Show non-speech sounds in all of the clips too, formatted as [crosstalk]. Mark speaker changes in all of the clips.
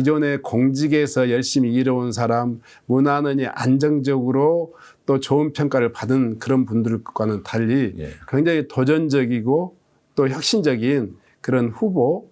Speaker 1: 기존의 공직에서 열심히 일해온 사람, 무난하니 안정적으로 또 좋은 평가를 받은 그런 분들과는 달리
Speaker 2: 예.
Speaker 1: 굉장히 도전적이고 또 혁신적인 그런 후보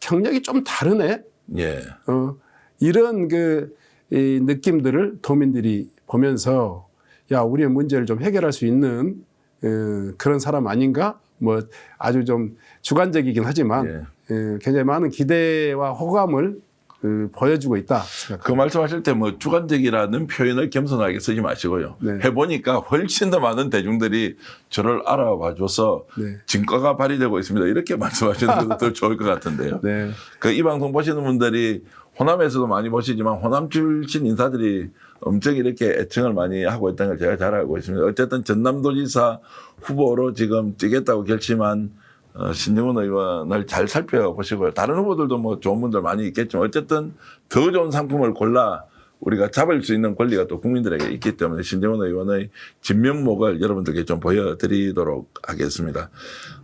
Speaker 1: 경력이 좀 다르네.
Speaker 2: 예.
Speaker 1: 어, 이런 그 이 느낌들을 도민들이 보면서 야 우리의 문제를 좀 해결할 수 있는 어, 그런 사람 아닌가? 뭐 아주 좀 주관적이긴 하지만
Speaker 2: 예.
Speaker 1: 어, 굉장히 많은 기대와 호감을 어, 보여주고 있다. 생각합니다.
Speaker 2: 그 말씀하실 때 뭐 주관적이라는 표현을 겸손하게 쓰지 마시고요.
Speaker 1: 네.
Speaker 2: 해보니까 훨씬 더 많은 대중들이 저를 알아봐줘서
Speaker 1: 네.
Speaker 2: 진가가 발휘되고 있습니다. 이렇게 [laughs] 말씀하시는 것도 더 좋을 것 같은데요.
Speaker 1: 네.
Speaker 2: 그 이 방송 보시는 분들이 호남에서도 많이 보시지만 호남 출신 인사들이 엄청 이렇게 애청을 많이 하고 있다는 걸 제가 잘 알고 있습니다. 어쨌든 전남도지사 후보로 지금 뛰겠다고 결심한 어, 신정훈 의원을 잘 살펴보시고요. 다른 후보들도 뭐 좋은 분들 많이 있겠지만 어쨌든 더 좋은 상품을 골라 우리가 잡을 수 있는 권리가 또 국민들에게 있기 때문에 신정훈 의원의 진면목을 여러분들께 좀 보여드리도록 하겠습니다.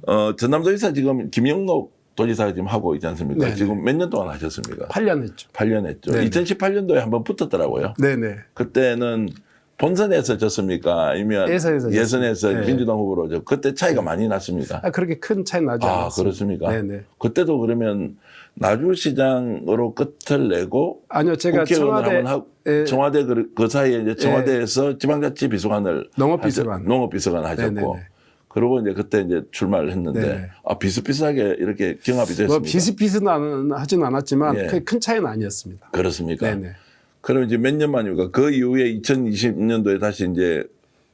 Speaker 2: 어, 전남도지사 지금 김영록 도지사가 지금 하고 있지 않습니까?
Speaker 1: 네네.
Speaker 2: 지금 몇 년 동안 하셨습니까?
Speaker 1: 8년 했죠.
Speaker 2: 8년 했죠.
Speaker 1: 네네.
Speaker 2: 2018년도에 한번 붙었더라고요.
Speaker 1: 네네.
Speaker 2: 그때는 본선에서 졌습니까? 아니면
Speaker 1: 예선에서
Speaker 2: 예선에서
Speaker 1: 졌습니다. 네.
Speaker 2: 민주당 후보로 졌 그때 차이가 많이 났습니까?
Speaker 1: 아, 그렇게 큰 차이 나지
Speaker 2: 아,
Speaker 1: 않았습니다.
Speaker 2: 그렇습니까?
Speaker 1: 네네.
Speaker 2: 그때도 그러면 나주시장으로 끝을 내고
Speaker 1: 아니요, 제가 청와대
Speaker 2: 한번 하고
Speaker 1: 예.
Speaker 2: 청와대 그, 그 사이에 이제 청와대에서 지방자치 비서관을
Speaker 1: 농업비서관.
Speaker 2: 농업비서관 하셨고
Speaker 1: 네네네.
Speaker 2: 그러고 이제 그때 이제 출마를 했는데
Speaker 1: 네네.
Speaker 2: 아 비슷비슷하게 이렇게 경합이 됐습니다.
Speaker 1: 뭐 비슷비슷은 하진 않았지만
Speaker 2: 예.
Speaker 1: 큰 차이는 아니었습니다.
Speaker 2: 그렇습니까?
Speaker 1: 네네.
Speaker 2: 그럼 이제 몇 년 만입니까? 그 이후에 2020년도에 다시 이제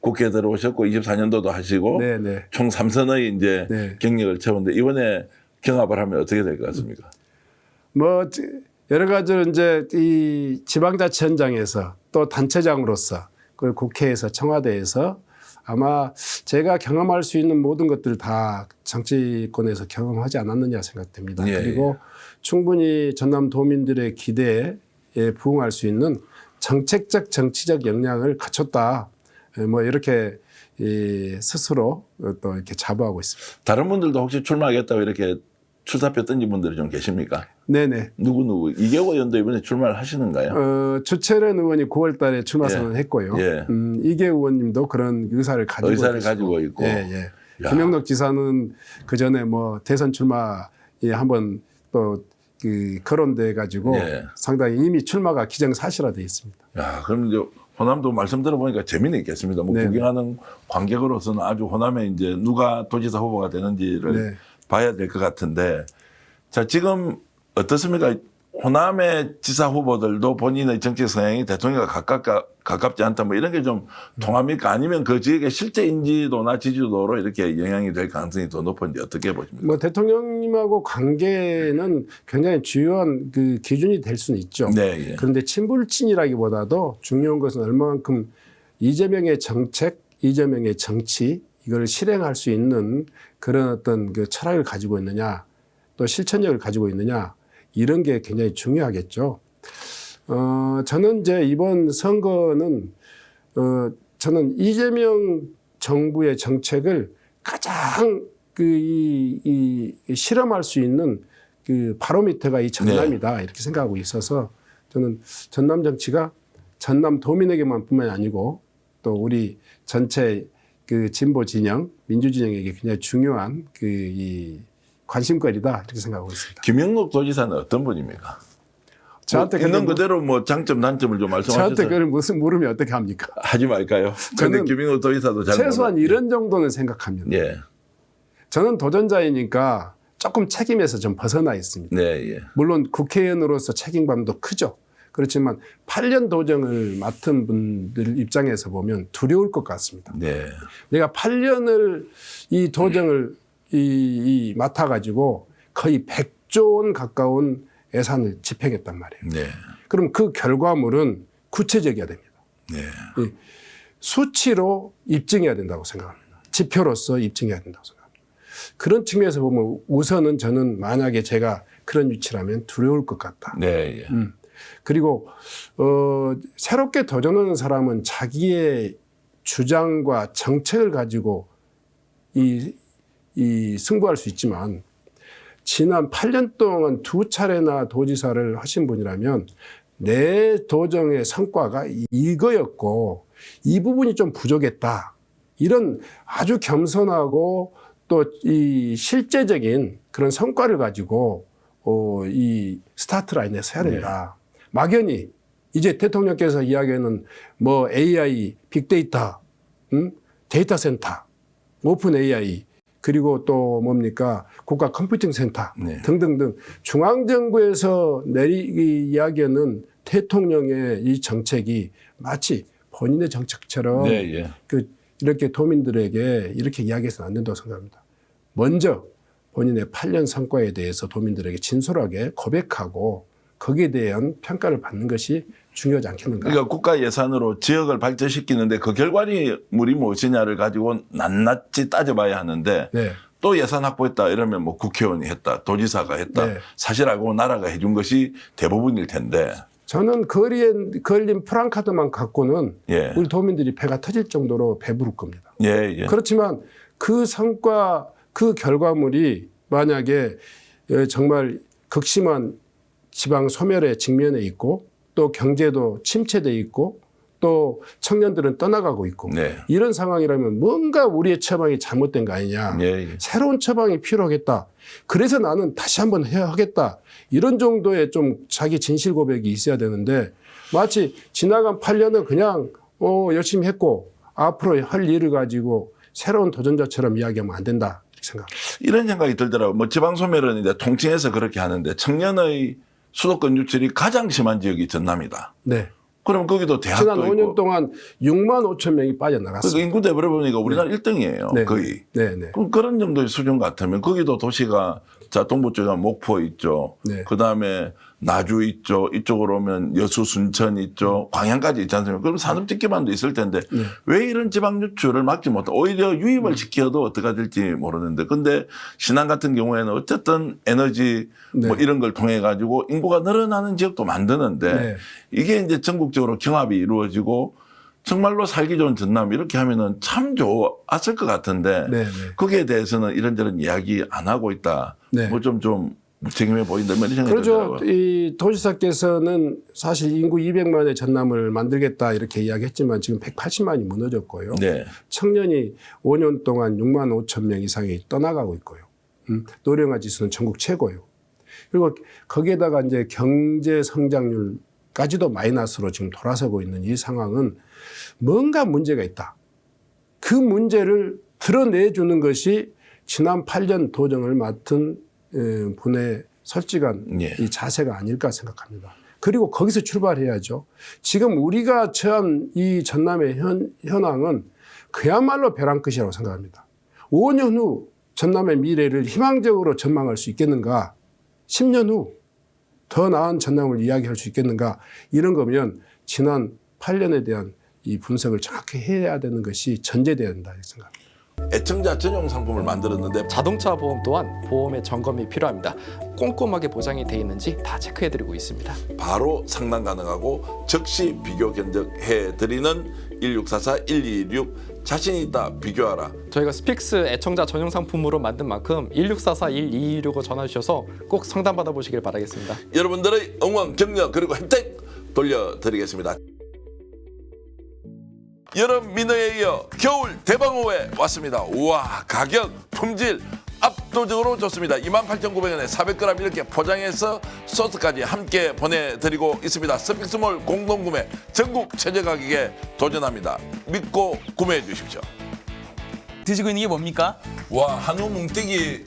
Speaker 2: 국회에 들어오셨고 24년도도 하시고
Speaker 1: 네네.
Speaker 2: 총 3선의 이제
Speaker 1: 네.
Speaker 2: 경력을 채웠는데 이번에 경합을 하면 어떻게 될 것 같습니까?
Speaker 1: 뭐 지- 여러 가지로 이제 이 지방자치 현장에서 또 단체장으로서 그리고 국회에서 청와대에서 아마 제가 경험할 수 있는 모든 것들 다 정치권에서 경험하지 않았느냐 생각됩니다.
Speaker 2: 예,
Speaker 1: 그리고 충분히 전남 도민들의 기대에 부응할 수 있는 정책적 정치적 역량을 갖췄다. 예, 뭐 이렇게 이 스스로 또 이렇게 자부하고 있습니다.
Speaker 2: 다른 분들도 혹시 출마하겠다고 이렇게 출사표 던진 분들이 좀 계십니까?
Speaker 1: 네네.
Speaker 2: 누구 누구 이계호 의원도 이번에 출마를 하시는가요?
Speaker 1: 어, 주철현 의원이 9월달에 출마 선언했고요.
Speaker 2: 예.
Speaker 1: 음, 이계 의원님도 그런 의사를 가지고
Speaker 2: 의사를. 가지고 있고.
Speaker 1: 예, 예.
Speaker 2: 야.
Speaker 1: 김영덕 지사는 그 전에 뭐 대선 출마에 한번 또 그 거론돼 가지고
Speaker 2: 예.
Speaker 1: 상당히 이미 출마가 기정사실화돼 있습니다.
Speaker 2: 야, 그럼 이제 호남도 말씀 들어보니까 재미는 있겠습니다. 뭐
Speaker 1: 네.
Speaker 2: 구경하는 관객으로서는 아주 호남에 이제 누가 도지사 후보가 되는지를
Speaker 1: 네.
Speaker 2: 봐야 될 것 같은데 자 지금 어떻습니까? 호남의 지사 후보들도 본인의 정책 성향이 대통령과 가깝, 가깝지 않다 뭐 이런 게 좀 통합니까? 아니면 그 지역의 실제 인지도나 지지도로 이렇게 영향이 될 가능성이 더 높은지 어떻게 보십니까?
Speaker 1: 뭐 대통령님하고 관계는 굉장히 중요한 그 기준이 될 수는 있죠.
Speaker 2: 네, 예.
Speaker 1: 그런데 친불친이라기보다도 중요한 것은 얼마만큼 이재명의 정책, 이재명의 정치 이걸 실행할 수 있는 그런 어떤 그 철학을 가지고 있느냐, 또 실천력을 가지고 있느냐 이런 게 굉장히 중요하겠죠. 어, 저는 이제 이번 선거는 어, 저는 이재명 정부의 정책을 가장 그 이, 이 실험할 수 있는 그 바로미터가 이 전남이다 이렇게 생각하고 있어서 저는 전남 정치가 전남 도민에게만 뿐만이 아니고 또 우리 전체 그 진보 진영, 민주 진영에게 굉장히 중요한 그이 관심거리다 이렇게 생각하고 있습니다.
Speaker 2: 김영록 도지사는 어떤 분입니까?
Speaker 1: 저한테
Speaker 2: 뭐 있는 그대로 뭐 장점 단점을 좀 말씀하셔서
Speaker 1: 저한테 그걸 무슨 물으면 어떻게 합니까?
Speaker 2: 하지 말까요?
Speaker 1: 저는
Speaker 2: 김영록 도지사도 잘
Speaker 1: 최소한
Speaker 2: 모르-
Speaker 1: 이런 정도는 생각합니다.
Speaker 2: 예,
Speaker 1: 저는 도전자이니까 조금 책임에서 좀 벗어나 있습니다.
Speaker 2: 네, 예.
Speaker 1: 물론 국회의원으로서 책임감도 크죠. 그렇지만 8년 도정을 맡은 분들 입장에서 보면 두려울 것 같습니다.
Speaker 2: 네.
Speaker 1: 내가 8년을 이 도정을 이, 이 맡아가지고 거의 100조 원 가까운 예산을 집행했단 말이에요.
Speaker 2: 네.
Speaker 1: 그럼 그 결과물은 구체적이어야 됩니다.
Speaker 2: 네.
Speaker 1: 이 수치로 입증해야 된다고 생각합니다. 지표로서 입증해야 된다고 생각합니다. 그런 측면에서 보면 우선은 저는 만약에 제가 그런 위치라면 두려울 것 같다.
Speaker 2: 네. 예.
Speaker 1: 음. 그리고 어, 새롭게 도전하는 사람은 자기의 주장과 정책을 가지고 이, 이 승부할 수 있지만 지난 8년 동안 두 차례나 도지사를 하신 분이라면 내 도정의 성과가 이- 이거였고 이 부분이 좀 부족했다. 이런 아주 겸손하고 또 이 실제적인 그런 성과를 가지고 어, 이 스타트 라인에 서야 된다. 막연히 이제 대통령께서 이야기하는 뭐 AI, 빅데이터, 음? 데이터 센터, 오픈 AI, 그리고 또 뭡니까 국가 컴퓨팅 센터
Speaker 2: 네.
Speaker 1: 등등등 중앙 정부에서 내리 이야기하는 대통령의 이 정책이 마치 본인의 정책처럼
Speaker 2: 네, 예.
Speaker 1: 그 이렇게 도민들에게 이렇게 이야기해서는 안 된다고 생각합니다. 먼저 본인의 8년 성과에 대해서 도민들에게 진솔하게 고백하고 거기에 대한 평가를 받는 것이 중요하지 않겠는가?
Speaker 2: 그러니까 국가 예산으로 지역을 발전시키는데 그 결과물이 무엇이냐를 가지고 낱낱이 따져봐야 하는데
Speaker 1: 네.
Speaker 2: 또 예산 확보했다 이러면 뭐 국회의원이 했다, 도지사가 했다.
Speaker 1: 네.
Speaker 2: 사실 알고 나라가 해준 것이 대부분일 텐데.
Speaker 1: 저는 거리에 걸린 프랑카드만 갖고는
Speaker 2: 예.
Speaker 1: 우리 도민들이 배가 터질 정도로 배부를 겁니다.
Speaker 2: 예, 예.
Speaker 1: 그렇지만 그 성과, 그 결과물이 만약에 예, 정말 극심한 지방 소멸에 직면해 있고 또 경제도 침체돼 있고 또 청년들은 떠나가고 있고
Speaker 2: 네.
Speaker 1: 이런 상황이라면 뭔가 우리의 처방이 잘못된 거 아니냐.
Speaker 2: 예, 예.
Speaker 1: 새로운 처방이 필요하겠다. 그래서 나는 다시 한번 해야 하겠다. 이런 정도의 좀 자기 진실 고백이 있어야 되는데 마치 지나간 8년은 그냥 어, 열심히 했고 앞으로 할 일을 가지고 새로운 도전자처럼 이야기하면 안 된다. 생각합니다.
Speaker 2: 이런 생각이 들더라고요. 뭐 지방소멸은 이제 통칭해서 그렇게 하는데 청년의 수도권 유출이 가장 심한 지역이 전남이다.
Speaker 1: 네.
Speaker 2: 그럼 거기도 대학도
Speaker 1: 지난
Speaker 2: 있고
Speaker 1: 5년 동안 6만 5천 명이 빠져나갔습니다.
Speaker 2: 인구 대비를 보니까 우리나라 1등이에요.
Speaker 1: 네.
Speaker 2: 거의.
Speaker 1: 네, 네.
Speaker 2: 그럼 그런 정도의 수준 같으면 거기도 도시가 자 동부 쪽에 목포 있죠.
Speaker 1: 네.
Speaker 2: 그 다음에 나주 있죠. 이쪽으로 오면 여수 순천 있죠. 광양까지 있지 않습니까? 그럼 산업적 기반도 있을 텐데
Speaker 1: 네.
Speaker 2: 왜 이런 지방 유출을 막지 못하? 오히려 유입을 시켜도 어떻게 될지 모르는데 근데 신안 같은 경우에는 어쨌든 에너지 뭐
Speaker 1: 네.
Speaker 2: 이런 걸 통해 가지고 인구가 늘어나는 지역도 만드는데
Speaker 1: 네.
Speaker 2: 이게 이제 전국적으로 경합이 이루어지고 정말로 살기 좋은 전남 이렇게 하면은 참 좋았을 것 같은데
Speaker 1: 네, 네.
Speaker 2: 거기에 대해서는 이런저런 이야기 안 하고 있다.
Speaker 1: 네.
Speaker 2: 뭐좀좀 무책임해 보인다. 뭐 생각이
Speaker 1: 그렇죠.
Speaker 2: 들더라고요.
Speaker 1: 이 도지사께서는 사실 인구 200만의 전남을 만들겠다 이렇게 이야기했지만 지금 180만이 무너졌고요.
Speaker 2: 네.
Speaker 1: 청년이 5년 동안 6만 5천 명 이상이 떠나가고 있고요. 음, 노령화 지수는 전국 최고예요. 그리고 거기에다가 이제 경제 성장률까지도 마이너스로 지금 돌아서고 있는 이 상황은 뭔가 문제가 있다. 그 문제를 드러내주는 것이 지난 8년 도정을 맡은 에, 분의 솔직한
Speaker 2: 예.
Speaker 1: 이 자세가 아닐까 생각합니다. 그리고 거기서 출발해야죠. 지금 우리가 처한 이 전남의 현, 현황은 그야말로 벼랑 끝이라고 생각합니다. 5년 후 전남의 미래를 희망적으로 전망할 수 있겠는가? 10년 후 더 나은 전남을 이야기할 수 있겠는가? 이런 거면 지난 8년에 대한 이 분석을 정확히 해야 되는 것이 전제돼야 된다 생각합니다.
Speaker 2: 애청자 전용 상품을 만들었는데
Speaker 3: 자동차 보험 또한 보험의 점검이 필요합니다. 꼼꼼하게 보장이 돼 있는지 다 체크해드리고 있습니다.
Speaker 2: 바로 상담 가능하고 즉시 비교 견적해 드리는 1644-126 자신 있다 비교하라.
Speaker 3: 저희가 스픽스 애청자 전용 상품으로 만든 만큼 1644-1226을 전화 주셔서 꼭 상담 받아보시길 바라겠습니다.
Speaker 2: 여러분들의 응원 격려 그리고 혜택 돌려드리겠습니다. 여름 민어에 이어 겨울 대방어에 왔습니다. 우와 가격 품질 압도적으로 좋습니다. 28,900원에 400g 이렇게 포장해서 소스까지 함께 보내드리고 있습니다. 스픽스몰 공동구매 전국 최저 가격에 도전합니다. 믿고 구매해 주십시오.
Speaker 4: 드시고 있는 게 뭡니까?
Speaker 2: 와 한우 뭉티기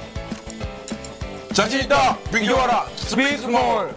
Speaker 2: 자신 있다. 비교하라. 스피스몰